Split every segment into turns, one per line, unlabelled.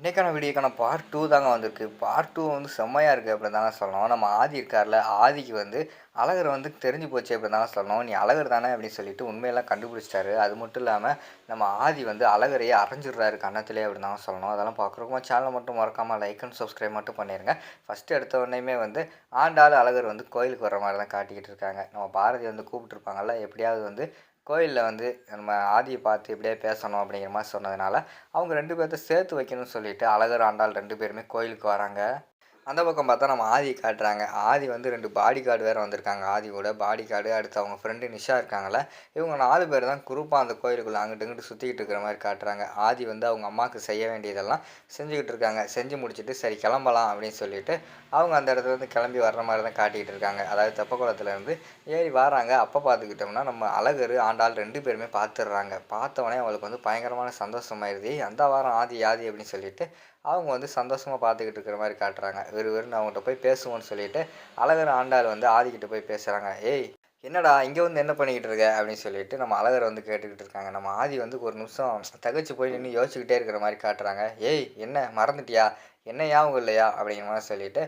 இன்றைக்கான வீடியோக்கான part two தாங்க வந்திருக்கு. பார்ட் டூ வந்து செம்மையாக இருக்குது அப்படி தாங்க சொல்லணும். நம்ம ஆதி இருக்கார்ல ஆதிக்கு வந்து அழகர் வந்து தெரிஞ்சு போச்சு அப்படி தாங்க சொல்லணும். நீ அழகர் தானே அப்படின்னு சொல்லிட்டு உண்மையெல்லாம் கண்டுபிடிச்சிட்டாரு. அது மட்டும் இல்லாமல் நம்ம ஆதி வந்து அழகரையே அரைஞ்சிடுறாரு கன்னத்திலே அப்படி தாங்க சொல்லணும். அதெல்லாம் பார்க்குறோமா சேனலை மட்டும் மறக்காமல் லைக் அண்ட் சப்ஸ்கிரைப் மட்டும் பண்ணிடுங்க ஃபஸ்ட்டு எடுத்த உடனேயுமே வந்து ஆண்டாள் அழகர் வந்து கோயிலுக்கு வர மாதிரி தான் காட்டிக்கிட்டு இருக்காங்க. நம்ம பாரதி வந்து கூப்பிட்டுருப்பாங்கல்ல எப்படியாவது வந்து கோயிலில் வந்து நம்ம ஆதியை பார்த்து இப்படியே பேசணும் அப்படிங்கிற மாதிரி சொன்னதுனால அவங்க ரெண்டு பேர்த்த சேர்த்து வைக்கணும்னு சொல்லிட்டு அழகர் ஆண்டாள் ரெண்டு பேருமே கோயிலுக்கு வராங்க. அந்த பக்கம் பார்த்தா நம்ம ஆதி காட்டுறாங்க. ஆதி வந்து ரெண்டு பாடி கார்டு வேறு வந்திருக்காங்க. ஆதி கூட பாடி கார்டு அடுத்து அவங்க ஃப்ரெண்டு நிஷா இருக்காங்களே இவங்க நாலு பேர் தான் குரூப்பாக அந்த கோயிலுக்குள்ளே அங்கிட்டு இங்கிட்டு சுற்றிக்கிட்டு இருக்கிற மாதிரி காட்டுறாங்க. ஆதி வந்து அவங்க அம்மாவுக்கு செய்ய வேண்டியதெல்லாம் செஞ்சுக்கிட்டு இருக்காங்க. செஞ்சு முடிச்சுட்டு சரி கிளம்பலாம் அப்படின்னு சொல்லிட்டு அவங்க அந்த இடத்துல இருந்து கிளம்பி வர்ற மாதிரி தான் காட்டிக்கிட்டு இருக்காங்க. அதாவது தெப்பக்குளத்துலேருந்து ஏறி வராங்க. அப்போ பார்த்துக்கிட்டோம்னா நம்ம அழகர் ஆண்டாள் ரெண்டு பேருமே பார்த்துடுறாங்க. பார்த்தவொடனே அவங்களுக்கு வந்து பயங்கரமான சந்தோஷமாயிருது. அந்த வாரம் ஆதி ஆதி அப்படின்னு சொல்லிட்டு அவங்க வந்து சந்தோஷமாக பார்த்துக்கிட்டு இருக்கிற மாதிரி காட்டுறாங்க. வெறு வெறும் அவங்ககிட்ட போய் பேசுவோன்னு சொல்லிட்டு அழகர் ஆண்டாள் வந்து ஆதிக்கிட்ட போய் பேசுகிறாங்க ஏய் என்னடா இங்கே வந்து என்ன பண்ணிக்கிட்டு இருக்க? அப்படின்னு சொல்லிட்டு நம்ம அழகர் வந்து கேட்டுக்கிட்டு இருக்காங்க. நம்ம ஆதி வந்து ஒரு நிமிஷம் தகச்சு போய் நின்று யோசிச்சுக்கிட்டே இருக்கிற மாதிரி காட்டுறாங்க. ஏய் என்ன மறந்துட்டியா? என்ன ஞாபகம் இல்லையா? அப்படிங்கிற மாதிரி சொல்லிட்டு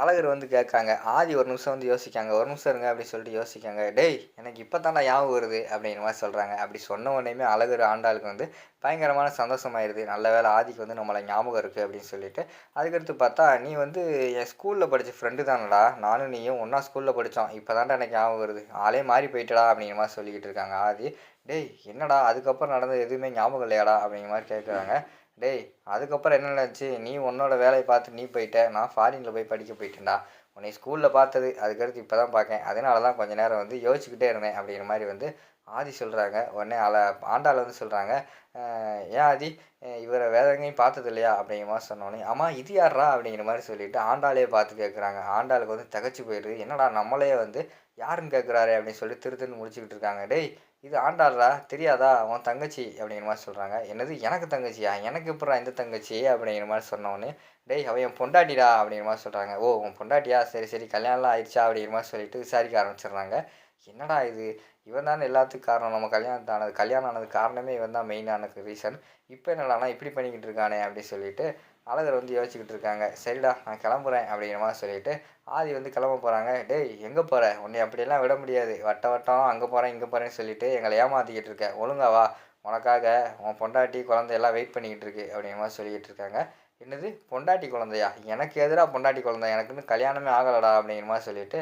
அழகர் வந்து கேட்காங்க ஆதி ஒரு நிமிஷம் வந்து யோசிக்காங்க ஒரு நிமிஷம் இருங்க அப்படின்னு சொல்லிட்டு யோசிக்காங்க. டேய் எனக்கு இப்போ தாண்டா ஞாபகம் வருது அப்படிங்கிற மாதிரி சொல்கிறாங்க அப்படி சொன்ன உடனேயுமே அழகர் ஆண்டாளுக்கு வந்து பயங்கரமான சந்தோஷமாயிருது. நல்ல வேலை ஆதிக்கு வந்து நம்மளை ஞாபகம் இருக்குது அப்படின்னு சொல்லிட்டு. அதுக்கடுத்து பார்த்தா நீ வந்து என் ஸ்கூலில் படித்த ஃப்ரெண்டு தானடா. நானும் நீயும் ஒன்றா ஸ்கூலில் படித்தோம் இப்போ தான்டா எனக்கு ஞாபகம் வருது. ஆளே மாறி போயிட்டடா அப்படிங்கிற மாதிரி சொல்லிக்கிட்டு இருக்காங்க ஆதி. டேய் என்னடா அதுக்கப்புறம் நடந்தது எதுவுமே ஞாபகம் இல்லையாடா அப்படிங்கிற மாதிரி கேட்குறாங்க. டேய் அதுக்கப்புறம் என்ன நடந்துச்சு? நீ உன்னோட வேலையை பார்த்து நீ போயிட்ட நான் ஃபாரினில் போய் படிக்க போயிட்டேன்டா. உன்னை ஸ்கூலில் பார்த்தது அதுக்கடுத்து இப்போ தான் பார்க்கேன். அதனால தான் கொஞ்ச நேரம் வந்து யோசிச்சுக்கிட்டே இருந்தேன் அப்படிங்கிற மாதிரி வந்து ஆதி சொல்கிறாங்க உடனே அல ஆண்டாள் வந்து சொல்கிறாங்க ஏன் ஆதி? இவரை வேதங்கையும் பார்த்தது இல்லையா அப்படிங்கிற மாதிரி சொன்னோன்னே ஆமாம் இது யாரா அப்படிங்கிற மாதிரி சொல்லிட்டு ஆண்டாளே பார்த்து கேட்குறாங்க ஆண்டாளுக்கு வந்து தகச்சு போயிடுது. என்னடா நம்மளே வந்து யாருன்னு கேட்குறாரு அப்படின்னு சொல்லி திருத்தின்னு முடிச்சுக்கிட்டு இருக்காங்க. டேய் இது ஆண்டாடுறா தெரியாதா? உன் தங்கச்சி அப்படிங்கிற மாதிரி சொல்கிறாங்க என்னது எனக்கு தங்கச்சியா? எனக்கு எப்படா இந்த தங்கச்சி? அப்படிங்கிற மாதிரி சொன்னோன்னே டேய் அவன் என் பொண்டாட்டிடா அப்படிங்கிற மாதிரி சொல்கிறாங்க ஓ உன் பொண்டாட்டியா? சரி சரி கல்யாணம்லாம் ஆயிடுச்சா? அப்படிங்கிற மாதிரி சொல்லிட்டு விசாரிக்க ஆரம்பிச்சிடுறாங்க. என்னடா இது? இவன் தானே எல்லாத்துக்கும் காரணம். நம்ம கல்யாணத்து ஆனது கல்யாணம் ஆனது காரணமே இவன் தான் மெயினான ரீசன் இப்போ என்னடானா இப்படி பண்ணிக்கிட்டு இருக்கானே அப்படின்னு சொல்லிட்டு அழகர் வந்து யோசிச்சுக்கிட்டு இருக்காங்க. சரிடா நான் கிளம்புறேன் அப்படிங்கிற மாதிரி சொல்லிட்டு ஆதி வந்து கிளம்ப போகிறாங்க டேய் எங்கே போகிற உன்னை அப்படியெல்லாம் விட முடியாது. வட்ட வட்டம் அங்கே போகிறேன் இங்கே போகிறேன்னு சொல்லிட்டு எங்களை ஏமாற்றிக்கிட்டு இருக்க. ஒழுங்கா வா. உனக்காக உன் பொண்டாட்டி குழந்தை எல்லாம் வெயிட் பண்ணிக்கிட்டு இருக்கு. அப்படிங்கிற மாதிரி சொல்லிக்கிட்டு இருக்காங்க. என்னது? பொண்டாட்டி குழந்தையா? எனக்கு எதிராக பொண்டாட்டி குழந்தை? எனக்குன்னு கல்யாணமே ஆகலடா. அப்படிங்கிற மாதிரி சொல்லிட்டு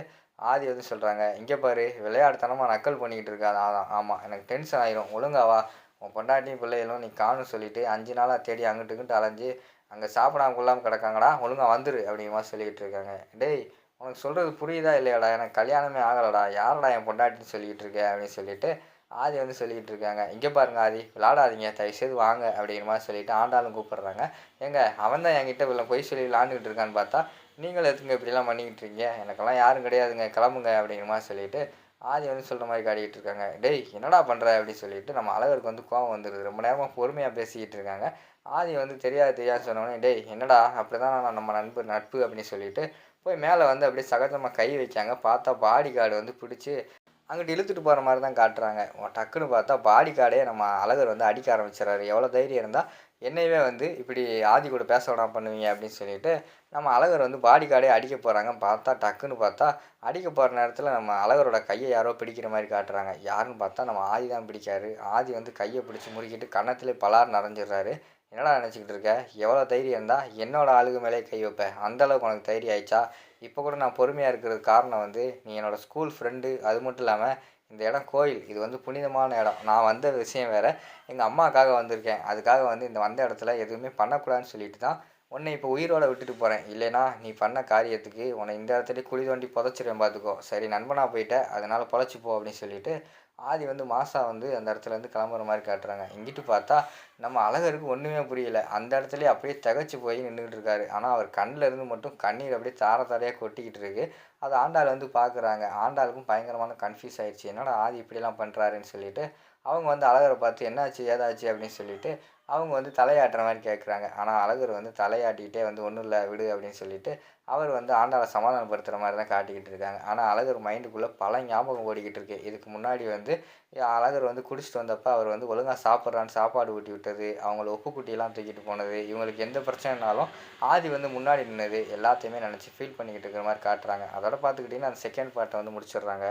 ஆதி வந்து சொல்கிறாங்க இங்கே பாரு விளையாடுத்தனமாக நக்கல் பண்ணிக்கிட்டு இருக்காது. அதான் ஆமாம் எனக்கு டென்ஷன் ஆயிரும். ஒழுங்காவா உன் பொண்டாட்டியும் பிள்ளைகளும் நீ காணும் சொல்லிட்டு அஞ்சு நாளாக தேடி அங்கிட்டு இங்கிட்டு அலைஞ்சு அங்கே சாப்பிடாம கொள்ளாமல் கிடக்காங்கடா ஒழுங்காக வந்துரு அப்படிங்கிற சொல்லிக்கிட்டு இருக்காங்க. டேய் உனக்கு சொல்கிறது புரியுதா இல்லையாடா? எனக்கு கல்யாணமே ஆகலடா. யாரடா என் பொண்டாட்டின்னு சொல்லிக்கிட்டு இருக்க அப்படின்னு சொல்லிட்டு ஆதி வந்து சொல்லிக்கிட்டு இருக்காங்க. இங்கே பாருங்க ஆதி விளாடாதீங்க. தயவுசெய்து வாங்க அப்படிங்கிற மாதிரி சொல்லிட்டு ஆண்டாலும் கூப்பிட்றாங்க. ஏங்க அவன் தான் என்கிட்ட இவ்வளோ பொய் சொல்லி விளாண்டுக்கிட்டு இருக்கான்னு பார்த்தா நீங்களும் எதுங்க இப்படிலாம் பண்ணிக்கிட்டு இருக்கீங்க? எனக்கெல்லாம் யாரும் கிடையாதுங்க. கிளம்புங்க அப்படிங்கிற மாதிரி சொல்லிட்டு ஆதி வந்து சொல்கிற மாதிரி காட்டிக்கிட்டு இருக்காங்க. டேய் என்னடா பண்ணுற அப்படின்னு சொல்லிட்டு நம்ம அழகருக்கு வந்து கோவம் வந்துடுது ரொம்ப நேரமாக பொறுமையாக பேசிக்கிட்டு இருக்காங்க. ஆதி வந்து தெரியாது தெரியாது சொன்னோடனே டேய் என்னடா? அப்படி தான் நான் நம்ம நண்பு நட்பு அப்படின்னு சொல்லிட்டு போய் மேலே வந்து அப்படியே சகஜமாக கை வைக்காங்க. பார்த்தா பாடி கார்டு வந்து பிடிச்சி அங்கிட்டு இழுத்துட்டு போகிற மாதிரி தான் காட்டுறாங்க. டக்குன்னு பார்த்தா பாடி கார்டே நம்ம அழகர் வந்து அடிக்க ஆரம்பிச்சிடறாரு. எவ்வளோ தைரியம் இருந்தால் என்னையவே வந்து இப்படி ஆதி கூட பேச வேணாம் பண்ணுவீங்க அப்படின்னு சொல்லிட்டு நம்ம அழகர் வந்து பாடி கார்டே அடிக்க போகிறாங்க பார்த்தா டக்குன்னு பார்த்தா அடிக்க போகிற நேரத்தில் நம்ம அழகரோட கையை யாரோ பிடிக்கிற மாதிரி காட்டுறாங்க. யாருன்னு பார்த்தா நம்ம ஆதி தான் பிடிக்காரு. ஆதி வந்து கையை பிடிச்சி முறுக்கிட்டு கன்னத்திலே பலார் நிறைஞ்சிடுறாரு என்னடா நினச்சிக்கிட்டு இருக்க? எவ்வளோ தைரியம் இருந்தால் என்னோட ஆளுக்கு மேலே கை வைப்பேன் அந்தளவுக்கு உனக்கு தைரியம் ஆயிடுச்சா? இப்போ கூட நான் பொறுமையாக இருக்கிறது காரணம் வந்து நீ என்னோடய ஸ்கூல் ஃப்ரெண்டு அது மட்டும் இல்லாமல் இந்த இடம் கோயில். இது வந்து புனிதமான இடம். நான் வந்த விஷயம் வேறு. எங்கள் அம்மாவுக்காக வந்திருக்கேன். அதுக்காக வந்து இந்த வந்த இடத்துல எதுவுமே பண்ணக்கூடாதுன்னு சொல்லிட்டு தான் உன்னை இப்போ உயிரோட விட்டுட்டு போகிறேன் இல்லைனா நீ பண்ண காரியத்துக்கு உன்னை இந்த இடத்துல குழி தோண்டி புதைச்சிருவேன் பார்த்துக்கோ சரி நண்பனாக போயிட்ட. அதனால் பொழைச்சிப்போ அப்படின்னு சொல்லிட்டு ஆதி வந்து மாசா வந்து அந்த இடத்துல இருந்து கிளம்புற மாதிரி காட்டுறாங்க. இங்கிட்டு பார்த்தா நம்ம அழகருக்கு ஒன்றுமே புரியல. அந்த இடத்துலயே அப்படியே திகச்சு போய் நின்றுக்கிட்டு இருக்காரு. ஆனால் அவர் கண்ணில் இருந்து மட்டும் கண்ணீர் அப்படியே தார தாரையாக கொட்டிக்கிட்டு இருக்கு. அது ஆண்டாள் வந்து பார்க்குறாங்க ஆண்டாளுக்கும் பயங்கரமான கன்ஃபியூஸ் ஆயிடுச்சு. என்னடா ஆதி இப்படிலாம் பண்ணுறாருன்னு சொல்லிட்டு அவங்க வந்து அழகரை பார்த்து என்னாச்சு ஏதாச்சு? அப்படின்னு சொல்லிட்டு அவங்க வந்து தலையாட்டுற மாதிரி கேட்குறாங்க ஆனால் அழகர் வந்து தலையாட்டிக்கிட்டே வந்து ஒன்றும் இல்லை விடு அப்படின்னு சொல்லிட்டு அவர் வந்து ஆண்டாளை சமாதானப்படுத்துகிற மாதிரி தான் காட்டிக்கிட்டு இருக்காங்க. ஆனால் அழகர் மைண்டுக்குள்ளே பல ஞாபகம் ஓடிக்கிட்டு இருக்கு. இதுக்கு முன்னாடி வந்து அழகர் வந்து குடிச்சிட்டு வந்தப்போ அவர் வந்து ஒழுங்காக சாப்பிட்றான்னு சாப்பாடு ஊட்டி விட்டது அவங்கள ஒப்புக்குட்டியெல்லாம் தூக்கிட்டு போனது இவங்களுக்கு எந்த பிரச்சனைனாலும் ஆதி வந்து முன்னாடி நின்னது எல்லாத்தையுமே நினச்சி ஃபீல் பண்ணிக்கிட்டு இருக்கிற மாதிரி காட்டுறாங்க. அதோட பார்த்துக்கிட்டிங்கன்னா அந்த செகண்ட் பார்ட்டை வந்து முடிச்சிடுறாங்க.